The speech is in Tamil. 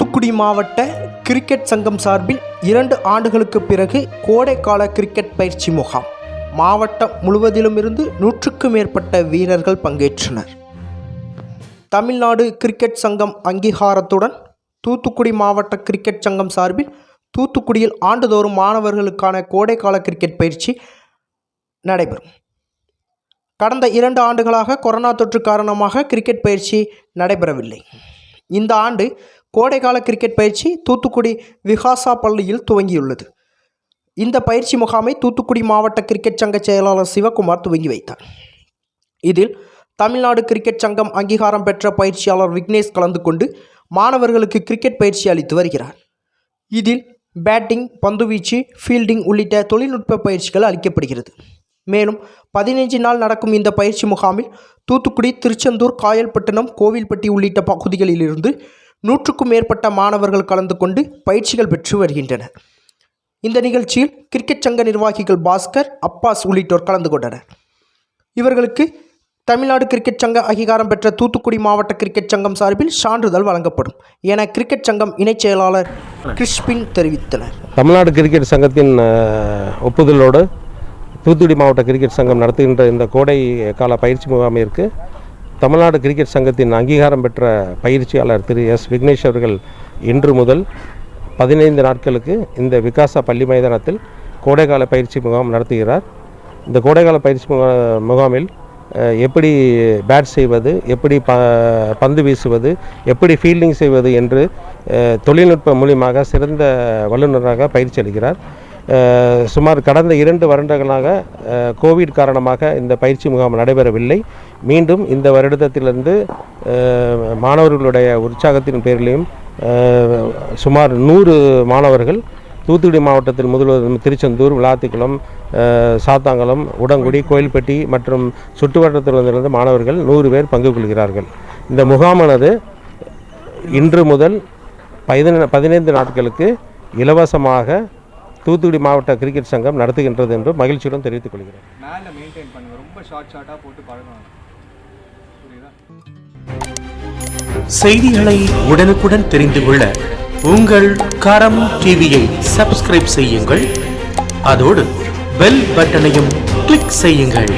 தூத்துக்குடி மாவட்ட கிரிக்கெட் சங்கம் சார்பில் இரண்டு ஆண்டுகளுக்கு பிறகு கோடைக்கால கிரிக்கெட் பயிற்சி முகாம். மாவட்டம் முழுவதிலும் இருந்து நூற்றுக்கும் மேற்பட்ட வீரர்கள் பங்கேற்றனர். தமிழ்நாடு கிரிக்கெட் சங்கம் அங்கீகாரத்துடன் தூத்துக்குடி மாவட்ட கிரிக்கெட் சங்கம் சார்பில் தூத்துக்குடியில் ஆண்டுதோறும் மாணவர்களுக்கான கோடைக்கால கிரிக்கெட் பயிற்சி நடைபெறும். கடந்த இரண்டு ஆண்டுகளாக கொரோனா தொற்று காரணமாக கிரிக்கெட் பயிற்சி நடைபெறவில்லை. இந்த ஆண்டு கோடைக்கால கிரிக்கெட் பயிற்சி தூத்துக்குடி விகாசா பள்ளியில் துவங்கியுள்ளது. இந்த பயிற்சி முகாமை தூத்துக்குடி மாவட்ட கிரிக்கெட் சங்க செயலாளர் சிவகுமார் துவங்கி வைத்தார். இதில் தமிழ்நாடு கிரிக்கெட் சங்கம் அங்கீகாரம் பெற்ற பயிற்சியாளர் விக்னேஷ் கலந்து கொண்டு மாணவர்களுக்கு கிரிக்கெட் பயிற்சி அளித்து வருகிறார். இதில் பேட்டிங் பந்துவீச்சு ஃபீல்டிங் உள்ளிட்ட தொழில்நுட்ப பயிற்சிகள் அளிக்கப்படுகிறது. மேலும் பதினைஞ்சு நாள் நடக்கும் இந்த பயிற்சி முகாமில் தூத்துக்குடி திருச்செந்தூர் காயல்பட்டினம் கோவில்பட்டி உள்ளிட்ட பகுதிகளிலிருந்து நூற்றுக்கும் மேற்பட்ட மாணவர்கள் கலந்து கொண்டு பயிற்சிகள் பெற்று வருகின்றனர். இந்த நிகழ்ச்சியில் கிரிக்கெட் சங்க நிர்வாகிகள் பாஸ்கர் அப்பாஸ் உள்ளிட்டோர் கலந்து கொண்டனர். இவர்களுக்கு தமிழ்நாடு கிரிக்கெட் சங்க அங்கீகாரம் பெற்ற தூத்துக்குடி மாவட்ட கிரிக்கெட் சங்கம் சார்பில் சான்றிதழ் வழங்கப்படும் என கிரிக்கெட் சங்கம் இணைச் செயலாளர் கிறிஸ்பின் தெரிவித்தனர். தமிழ்நாடு கிரிக்கெட் சங்கத்தின் ஒப்புதலோடு தூத்துக்குடி மாவட்ட கிரிக்கெட் சங்கம் நடத்துகின்ற இந்த கோடை கால பயிற்சி முகாமிற்கு தமிழ்நாடு கிரிக்கெட் சங்கத்தின் அங்கீகாரம் பெற்ற பயிற்சியாளர் திரு எஸ் விக்னேஷ் அவர்கள் இன்று முதல் பதினைந்து நாட்களுக்கு இந்த விகாசா பள்ளி மைதானத்தில் கோடைக்கால பயிற்சி முகாம் நடத்துகிறார். இந்த கோடைக்கால பயிற்சி முகா- முகாமில் எப்படி பேட் செய்வது எப்படி ப பந்து வீசுவது எப்படி ஃபீல்டிங் செய்வது என்று தொழில்நுட்பம் மூலியமாக சிறந்த வல்லுநராக பயிற்சி அளிக்கிறார். சுமார் கடந்த இரண்டு வருடங்களாக கோவிட் காரணமாக இந்த பயிற்சி முகாம் நடைபெறவில்லை. மீண்டும் இந்த வருடத்திலிருந்து மாணவர்களுடைய உற்சாகத்தின் பேரிலையும் சுமார் நூறு மாணவர்கள் தூத்துக்குடி மாவட்டத்தில் முதல்வர் திருச்செந்தூர் விளாத்திக்குளம் சாத்தாங்குளம் உடங்குடி கோயில்பட்டி மற்றும் சுற்றுவட்டத்திலிருந்து மாணவர்கள் நூறு பேர் பங்கு கொள்கிறார்கள். இந்த முகாமானது இன்று முதல் பதின பதினைந்து நாட்களுக்கு இலவசமாக தூத்துக்குடி மாவட்ட கிரிக்கெட் சங்கம் நடத்துகின்றது என்று மகிழ்ச்சியுடன் தெரிவித்துக் கொள்கிறேன். மேலே மெயின்டைன் பண்ணுங்க. ரொம்ப ஷார்ட் ஷார்ட்டாக போட்டு பழகணும். புரியுதா? செய்திகளை உடனுக்குடன் தெரிந்து கொள்ள உங்கள் கரம் டிவியை சப்ஸ்கிரைப் செய்யுங்கள். அதோடு பெல் பட்டனையும் கிளிக் செய்யுங்கள்.